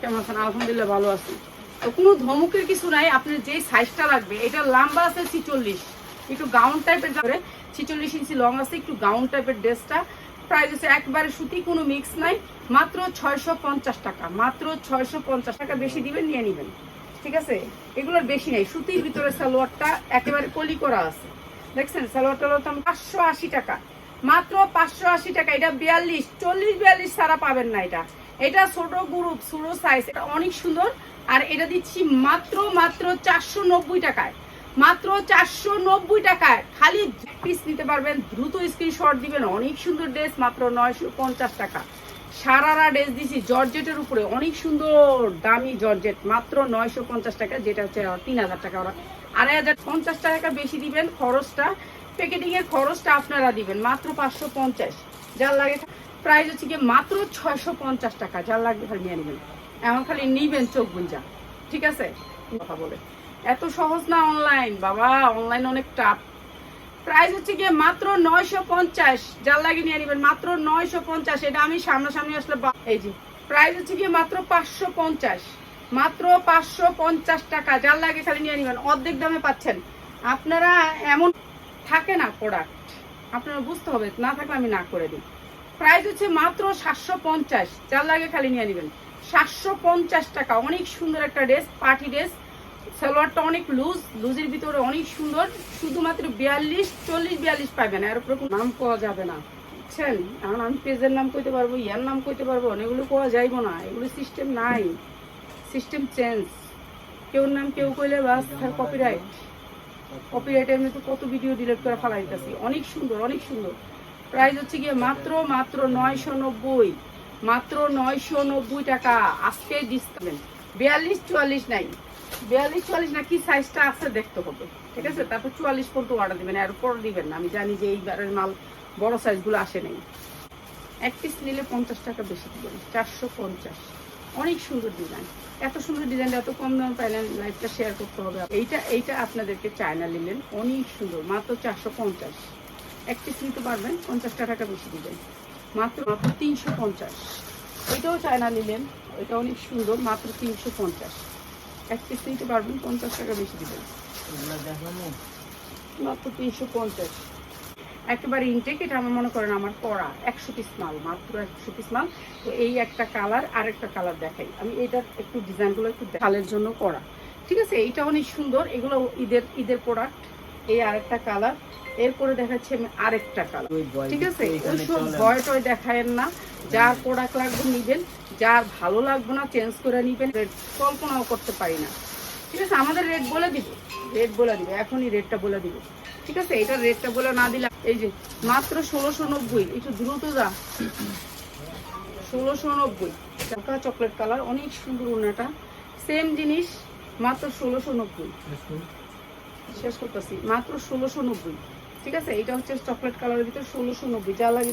কেমন আছেন আলহামদুলিল্লাহ ভালো আছি। তো কোনো ধমকের কিছু নাই আপনার যেই সাইজটা লাগবে, এটা লম্বা আছে ছিচল্লিশ। একটু গাউন টাইপের করে ছিচল্লিশ ইঞ্চি লং আছে, একটু গাউন টাইপের ড্রেসটা প্রাইস হচ্ছে একবারে সুতি, কোনো মিক্স নাই। মাত্র ছয়শো পঞ্চাশ টাকা, মাত্র ছয়শো পঞ্চাশ টাকা বেশি দিবেন, নিয়ে নেবেন। ঠিক আছে? এগুলোর বেশি নেই, সুতির ভিতরে সালোয়ারটা একেবারে কলি করা আছে। দেখছেন? সালোয়ারটা হলো পাঁচশো আশি টাকা। মাত্র পাঁচশো আশি টাকা, এটা বিয়াল্লিশ, চল্লিশ বিয়াল্লিশ সারা পাবেন না এটা। এটা ছোট গ্রুপ ছোট সাইজ এটা অনেক সুন্দর। আর এটা দিচ্ছি মাত্র মাত্র চারশো নব্বই টাকায়। মাত্র চারশো নব্বই টাকায়। খালি পিস নিতে পারবেন, দ্রুত স্ক্রিনশট দিবেন। অনেক সুন্দর ড্রেস মাত্র নয়শো পঞ্চাশ টাকা। সারারা ড্রেস দিছি, জর্জেটের উপরে। অনেক সুন্দর, দামি জর্জেট, মাত্র নয়শো পঞ্চাশ টাকা, যেটা হচ্ছে তিন হাজার টাকা ওরা। আড়াই হাজার পঞ্চাশ টাকা বেশি দিবেন খরচটা। প্যাকেটিংয়ের খরচটা আপনারা দিবেন, মাত্র পাঁচশো পঞ্চাশ। যার লাগে প্রাইস হচ্ছে গিয়ে মাত্র ছয়শো পঞ্চাশ টাকা। যার লাগবে খালি নিয়ে নেবেন। এমন খালি নিবেন, চোখ গুঞ্জা ঠিক আছে? কথা বলে। এত সহজ না অনলাইন বাবা অনলাইন অনেক টাফ প্রাইস হচ্ছে গিয়ে মাত্র নয়শো পঞ্চাশ। যার লাগে নিয়ে নেবেন, মাত্র নয়শো পঞ্চাশ। এটা আমি সামনাসামনি আসলে এই যে, প্রাইস হচ্ছে গিয়ে মাত্র পাঁচশো পঞ্চাশ। মাত্র পাঁচশো পঞ্চাশ টাকা। যার লাগে খালি নিয়ে নেবেন। অর্ধেক দামে পাচ্ছেন। আপনারা এমন থাকে না প্রোডাক্ট আপনারা বুঝতে হবে, না থাকলে আমি না করে দিই। প্রাইস হচ্ছে মাত্র সাতশো পঞ্চাশ। যার লাগে খালি নিয়ে নেবেন। সাতশো পঞ্চাশ টাকা। অনেক সুন্দর একটা ড্রেস, পার্টি ড্রেস। সালোয়ারটা অনেক লুজ। লুজের ভিতরে অনেক সুন্দর। শুধুমাত্র বিয়াল্লিশ, চল্লিশ, বিয়াল্লিশ পাবেন। উপরে কোনো নাম পাওয়া যাবে না। বুঝছেন? এখন আমি পেজের নাম কইতে পারব, ইয়ার নাম কইতে পারব এগুলো পাওয়া যাইব না। এগুলো সিস্টেম নাই। System change. কেউ নাম কেউ কইলে বাস, তার কপিরাইট কপিরাইটে আমি তো কত ভিডিও ডিলিট করে ফেলাই দিতেছি অনেক সুন্দর অনেক সুন্দর। প্রাইস হচ্ছে গিয়ে মাত্র মাত্র নয়শো নব্বই। মাত্র নয়শো নব্বই টাকা। আজকে ডিসকাউন্ট বিয়াল্লিশ চুয়াল্লিশ নাই। বিয়াল্লিশ চুয়াল্লিশ না কি সাইজটা আছে দেখতে হবে। ঠিক আছে? তারপর চুয়াল্লিশ পর্যন্ত অর্ডার দিবেন আর উপর দিবেন না। আমি জানি যে এইবারের মাল বড় সাইজগুলো আসে নাই। এক পিস নিলে পঞ্চাশ টাকা বেশি দিবেন, চারশো পঞ্চাশ। অনেক সুন্দর ডিজাইন এত সুন্দর ডিজাইন এত কম দাম পাইলেন লাইফটা শেয়ার করতে হবে। এইটা এইটা আপনাদেরকে চায়না নিলেন অনেক সুন্দর। মাত্র চারশো পঞ্চাশ। এক পিস নিতে পারবেন পঞ্চাশ টাকা বেশি দিবেন। মাত্র মাত্র তিনশো পঞ্চাশ। এটাও চায়না নিলেন এটা অনেক সুন্দর মাত্র তিনশো পঞ্চাশ। এক পিস নিতে পারবেন পঞ্চাশ টাকা বেশি দিবেন। মাত্র তিনশো পঞ্চাশ। একেবারে ইনটেক এটা আমার মনে করেন আমার পড়া একশো পিস মাল মাত্র একশো পিস মাল। তো এই একটা কালার আর একটা কালার দেখাই। আমি এটার একটু ডিজাইনগুলো একটু দেখালের জন্য করা। ঠিক আছে এইটা অনেক সুন্দর এগুলো ঈদের ঈদের প্রোডাক্ট এই আরেকটা কালার এরপরে দেখাচ্ছি আমি আরেকটা কালার ঠিক আছে? ওইসব ভয় টয় দেখায়েন না। যার প্রোডাক্ট লাগবে নিবেন যার ভালো লাগবে না চেঞ্জ করে নিবেন। রেট কল্পনাও করতে পারি না। ঠিক আছে? আমাদের রেট বলে দিব। রেট বলে দিবে। এখনই রেটটা বলে দিব। ঠিক আছে? এটা রেটটা বলে না দিলাম। এই যে মাত্র ষোলোশো নব্বই। একটু দ্রুত যা। ষোলোশো নব্বই। চকলেট কালার অনেক সুন্দর ওনাটা সেম জিনিস মাত্র ষোলোশো নব্বই। শেষ করতেছি। মাত্র ষোলোশো নব্বই। ঠিক আছে? এটা হচ্ছে চকলেট কালারের ভিতরে ষোলোশো নব্বই। যা লাগে